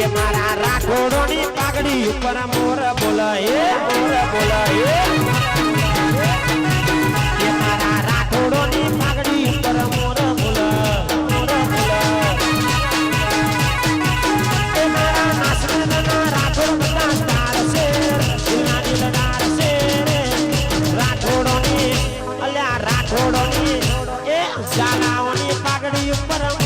કે મારા રાખોડો ની પાઘડી ઉપર મોર બોલાય મોર બોલાય. કે મારા રાખોડો ની પાઘડી ઉપર મોર રાખોડો ની એ જાડાઓની પાઘડી ઉપર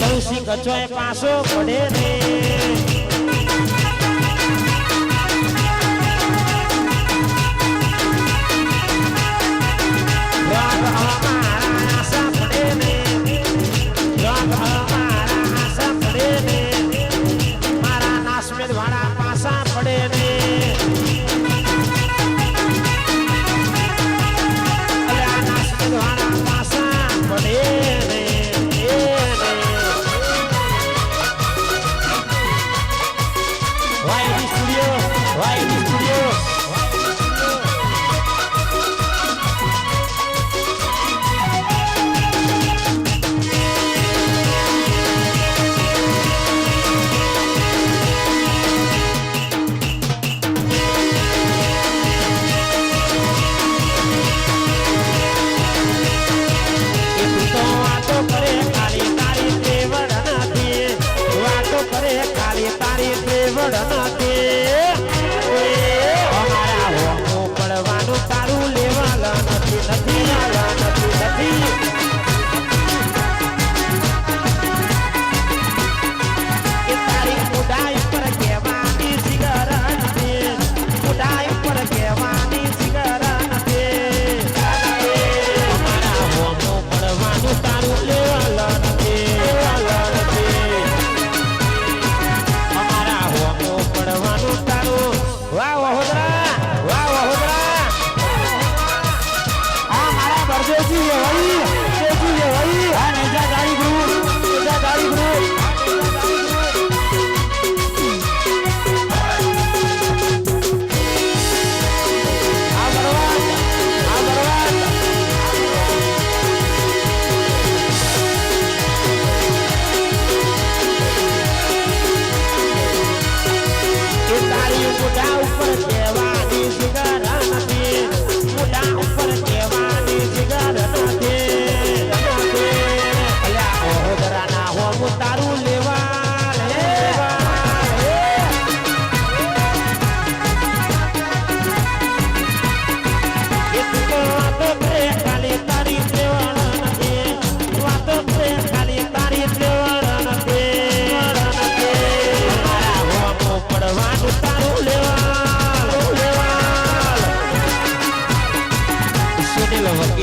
કલસી કચોય પાસો પડે રે. શેજી રેવાઈ શેજી રેવાઈ આ નેજા ગાડી ગુરુ નેજા ગાડી ગુરુ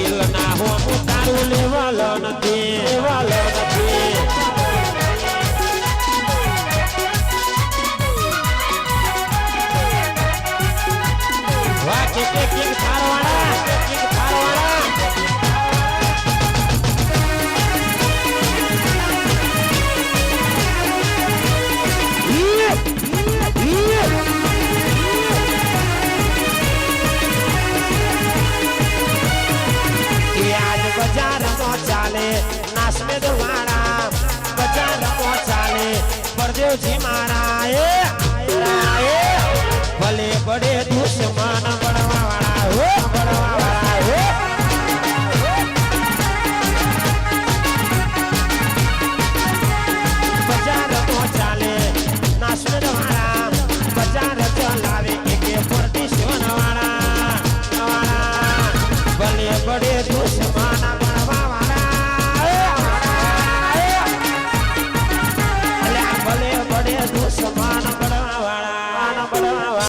દિલના હો ઉતારું લેવાલો નથી લેવાલો નથી. ચાલે નાસમે દુવારા બચા દમો ચાલે પરદેવજી મારા એ ભલે પડે દુશ્મન